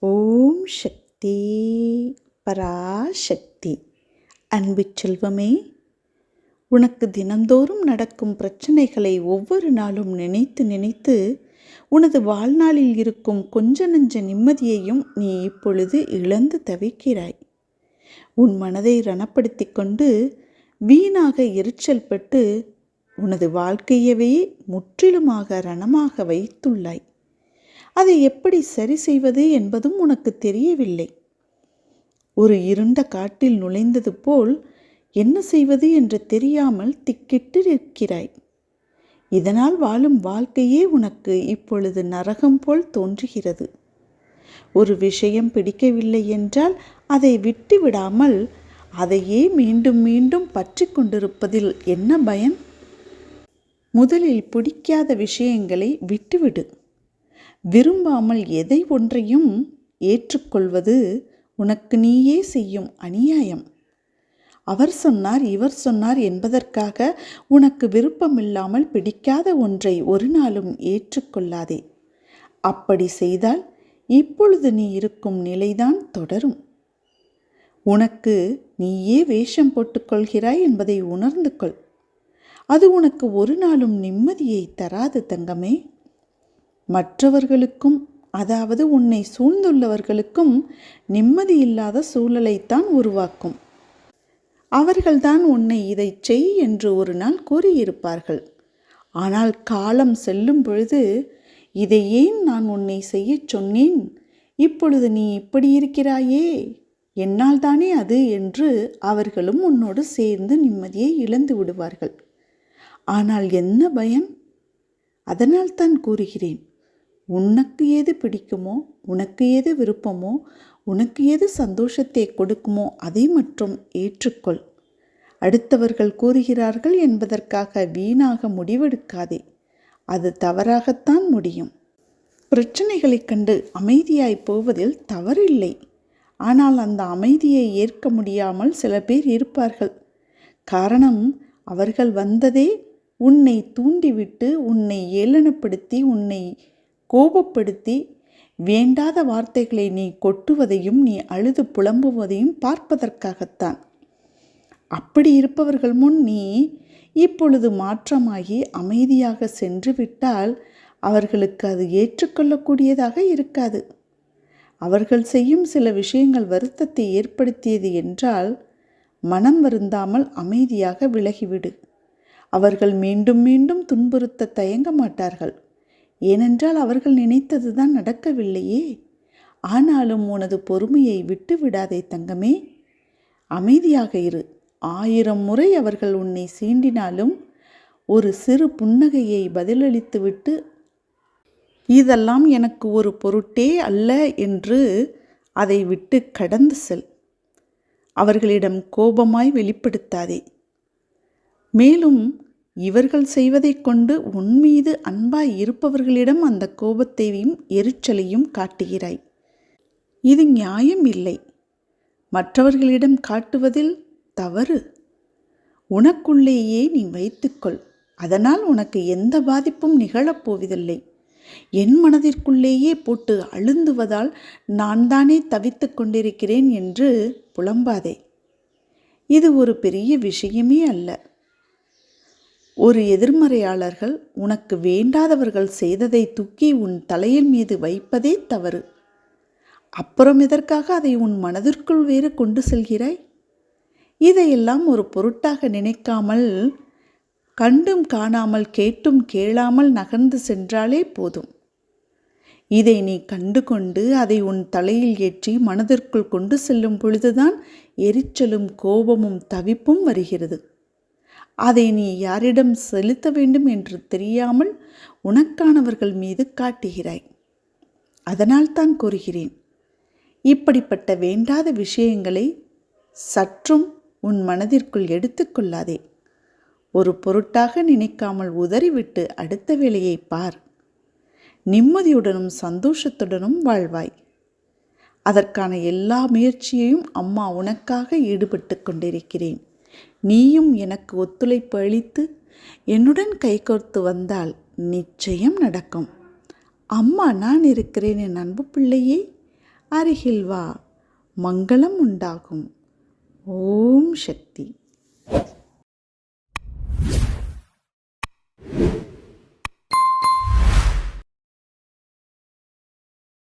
ஓம் சக்தி பராசக்தி. அன்பு செல்வமே உனக்கு தினந்தோறும் நடக்கும் பிரச்சனைகளை ஒவ்வொரு நாளும் நினைத்து நினைத்து உனது வாழ்நாளில் இருக்கும் கொஞ்ச நஞ்ச நிம்மதியையும் நீ இப்பொழுது இழந்து தவிக்கிறாய். உன் மனதை ரணப்படுத்தி கொண்டு வீணாக எரிச்சல் பட்டு உனது வாழ்க்கையவே முற்றிலுமாக ரணமாக வைத்துள்ளாய். அதை எப்படி சரி செய்வது என்பதும் உனக்கு தெரியவில்லை. ஒரு இருண்ட காட்டில் நுழைந்தது போல் என்ன செய்வது என்று தெரியாமல் திக்கிட்டு இருக்கிறாய் இதனால் வாழும் வாழ்க்கையே உனக்கு இப்பொழுது நரகம் போல் தோன்றுகிறது. ஒரு விஷயம் பிடிக்கவில்லை என்றால் அதை விட்டு விடாமல் அதையே மீண்டும் மீண்டும் பற்றி கொண்டிருப்பதில் என்ன பயன்? முதலில் பிடிக்காத விஷயங்களை விட்டுவிடு. விரும்பாமல் எதை ஒன்றையும் ஏற்றுக்கொள்வது உனக்கு நீயே செய்யும் அநியாயம். அவர் சொன்னார் இவர் சொன்னார் என்பதற்காக உனக்கு விருப்பமில்லாமல் பிடிக்காத ஒன்றை ஒரு நாளும் ஏற்றுக்கொள்ளாதே. அப்படி செய்தால் இப்பொழுது நீ இருக்கும் நிலைதான் தொடரும். உனக்கு நீயே வேஷம் போட்டுக்கொள்கிறாய் என்பதை உணர்ந்து கொள். அது உனக்கு ஒரு நாளும் நிம்மதியை தராது தங்கமே. மற்றவர்களுக்கும் அதாவது உன்னை சூழ்ந்துள்ளவர்களுக்கும் நிம்மதி இல்லாத சூழலைத்தான் உருவாக்கும். அவர்கள்தான் உன்னை இதை செய் என்று ஒரு நாள் கூறியிருப்பார்கள். ஆனால் காலம் செல்லும் பொழுது இதை ஏன் நான் உன்னை செய்யச் சொன்னேன்? இப்பொழுது நீ இப்படி இருக்கிறாயே? என்னால் தானே அது? என்று அவர்களும் உன்னோடு சேர்ந்து நிம்மதியை இழந்து விடுவார்கள். ஆனால் என்ன பயன்? அதனால் தான் கூறுகிறேன். உனக்கு எது பிடிக்குமோ உனக்கு எது விருப்பமோ உனக்கு எது சந்தோஷத்தை கொடுக்குமோ அதை மட்டும் ஏற்றுக்கொள். அடுத்தவர்கள் கூறுகிறார்கள் என்பதற்காக வீணாக முடிவெடுக்காதே. அது தவறாகத்தான் முடியும். பிரச்சனைகளைக் கண்டு அமைதியாய் போவதில் தவறில்லை. ஆனால் அந்த அமைதியை ஏற்க முடியாமல் சில பேர் இருப்பார்கள். காரணம் அவர்கள் வந்ததே உன்னை தூண்டிவிட்டு உன்னை ஏளனப்படுத்தி உன்னை கோபப்படுத்தி வேண்டாத வார்த்தைகளை நீ கொட்டுவதையும் நீ அழுது புலம்புவதையும் பார்ப்பதற்காகத்தான். அப்படி இருப்பவர்கள் முன் நீ இப்பொழுது மாற்றமாகி அமைதியாக சென்று விட்டால் அவர்களுக்கு அது ஏற்றுக்கொள்ளக்கூடியதாக இருக்காது. அவர்கள் செய்யும் சில விஷயங்கள் வருத்தத்தை ஏற்படுத்தியது என்றால் மனம் வருந்தாமல் அமைதியாக விலகிவிடு. அவர்கள் மீண்டும் மீண்டும் துன்புறுத்த தயங்க மாட்டார்கள். ஏனென்றால் அவர்கள் நினைத்ததுதான் நடக்கவில்லையே. ஆனாலும் உனது பொறுமையை விட்டு விடாதே தங்கமே. அமைதியாக இரு. ஆயிரம் முறை அவர்கள் உன்னை சீண்டினாலும் ஒரு சிறு புன்னகையை பதிலளித்துவிட்டு இதெல்லாம் எனக்கு ஒரு பொருட்டே அல்ல என்று அதை விட்டு கடந்து செல். அவர்களிடம் கோபமாய் வெளிப்படுத்தாதே. மேலும் இவர்கள் செய்வதைக் கொண்டு உன்மீது அன்பாய் இருப்பவர்களிடம் அந்த கோபத்தையும் எரிச்சலையும் காட்டுகிறாய். இது நியாயம் இல்லை. மற்றவர்களிடம் காட்டுவதில் தவறு. உனக்குள்ளேயே நீ வைத்துக்கொள். அதனால் உனக்கு எந்த பாதிப்பும் நிகழப்போவதில்லை என் மனதிற்குள்ளேயே போட்டு அழுந்துவதால் நான் தானே தவித்து கொண்டிருக்கிறேன் என்று புலம்பாதே. இது ஒரு பெரிய விஷயமே அல்ல. ஒரு எதிர்மறையாளர்கள் உனக்கு வேண்டாதவர்கள் செய்ததை தூக்கி உன் தலையின் மீது வைப்பதே தவறு. அப்புறம் எதற்காக அதை உன் மனதிற்குள் வேறு கொண்டு செல்கிறாய்? இதையெல்லாம் ஒரு பொருட்டாக நினைக்காமல் கண்டும் காணாமல் கேட்டும் கேளாமல் நகர்ந்து சென்றாலே போதும். இதை நீ கண்டு கொண்டு அதை உன் தலையில் ஏற்றி மனதிற்குள் கொண்டு செல்லும் பொழுதுதான் எரிச்சலும் கோபமும் தவிப்பும் வருகிறது. அதை நீ யாரிடம் செலுத்த வேண்டும் என்று தெரியாமல் உனக்கானவர்கள் மீது காட்டுகிறாய். அதனால் தான் கூறுகிறேன் இப்படிப்பட்ட வேண்டாத விஷயங்களை சற்றும் உன் மனதிற்குள் எடுத்துக்கொள்ளாதே ஒரு பொருட்டாக நினைக்காமல் உதறிவிட்டு அடுத்த வேலையை பார். நிம்மதியுடனும் சந்தோஷத்துடனும் வாழ்வாய். அதற்கான எல்லா முயற்சியையும் அம்மா உனக்காக ஈடுபட்டு கொண்டிருக்கிறேன். நீயும் எனக்கு ஒத்துழைப்பு அளித்து என்னுடன் கைகோர்த்து வந்தால் நிச்சயம் நடக்கும். அம்மா நான் இருக்கிறேன் என் அன்பு பிள்ளையே அருகில் வா மங்களம் உண்டாகும். ஓம் சக்தி.